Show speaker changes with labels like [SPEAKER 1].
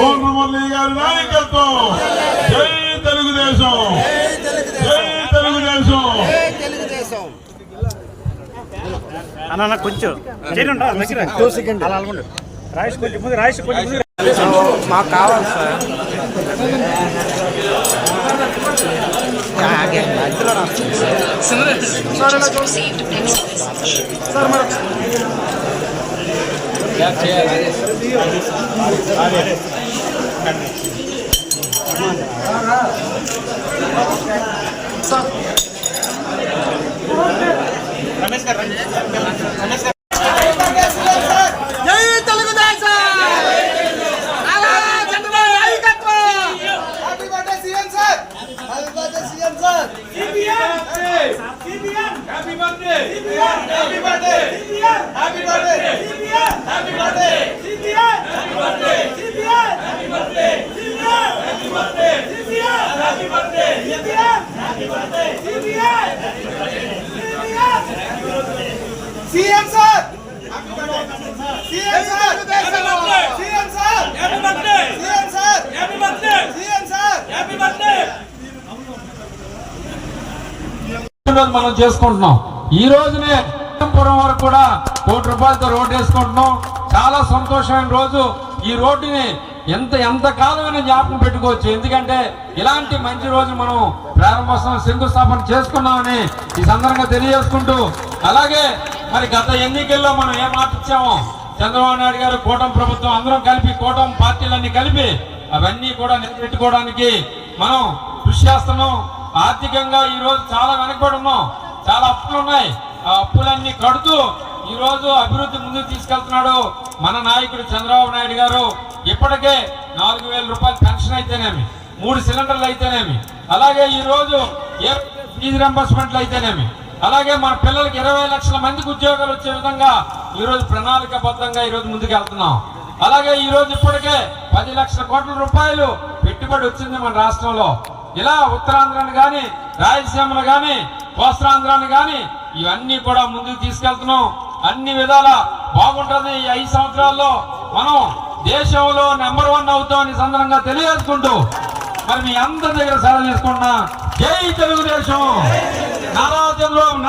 [SPEAKER 1] కోన మురళి గారి నాయకత్వం. జై తెలుగుదేశం. జై తెలుగుదేశం.
[SPEAKER 2] అన్న కొంచెం. టూ సెకండ్ అలా అనుకోండి రాయిస్ కొంచెం ముందు రాయిస్ కొంచెం ముందు.
[SPEAKER 3] మాకు కావాలి సార్. ఆగే, మధ్యలో రమేష్ గారు రమేష్ గారు CM sir CM sir CM sir CM sir CM sir
[SPEAKER 4] రోజు మనం చేసుకుంటున్నాం. ఈ రోజునే పురం వరకు కూడా కోటి రూపాయలతో రోడ్డు వేసుకుంటున్నాం. చాలా సంతోషమైన రోజు. ఈ రోడ్డుని ఎంత ఎంత కాలమైనా జ్ఞాపకం పెట్టుకోవచ్చు. ఎందుకంటే ఇలాంటి మంచి రోజు మనం ప్రారంభోత్సవం శంకుస్థాపన చేసుకున్నామని ఈ సందర్భంగా తెలియజేసుకుంటూ అలాగే మరి గత ఎన్నికల్లో మనం ఏ మాట ఇచ్చామో చంద్రబాబు నాయుడు గారు కూటమి ప్రభుత్వం అందరం కలిపి కూటమి పార్టీలన్నీ కలిపి అవన్నీ కూడా నిలబెట్టుకోవడానికి మనం కృషి చేస్తున్నాం. ఆర్థికంగా ఈ రోజు చాలా వెనకబడి ఉన్నాం. చాలా అప్పులు ఉన్నాయి. ఆ అప్పులన్నీ కడుతూ ఈరోజు అభివృద్ధి ముందుకు తీసుకెళ్తున్నాడు మన నాయకుడు చంద్రబాబు నాయుడు గారు. ఇప్పటికే నాలుగు వేల రూపాయలు పెన్షన్ అయితేనేమి మూడు సిలిండర్లు అయితేనేమి అలాగే ఈరోజు ఏ ఫీజు రింబర్స్మెంట్లు అయితేనేమి అలాగే మన పిల్లలకి ఇరవై లక్షల మందికి ఉద్యోగాలు వచ్చే విధంగా ఈరోజు ప్రణాళికబద్ధంగా ఈరోజు ముందుకు వెళ్తున్నాం. అలాగే ఈరోజు ఇప్పటికే పది లక్షల కోట్ల రూపాయలు పెట్టుబడి వచ్చింది మన రాష్ట్రంలో. ఇలా ఉత్తరాంధ్రను కానీ రాయలసీమను కానీ కోస్తాంధ్రాన్ని కానీ ఇవన్నీ కూడా ముందుకు తీసుకెళ్తున్నాం. అన్ని విధాల బాగుంటుంది ఈ ఐదు సంవత్సరాల్లో. మనం దేశంలో నెంబర్ వన్ అవుతామని సందర్భంగా తెలియజేసుకుంటూ మరి మీ అందరి దగ్గర సెలవు చేసుకుంటున్నా జై తెలుగుదేశం! నారా చంద్రబాబు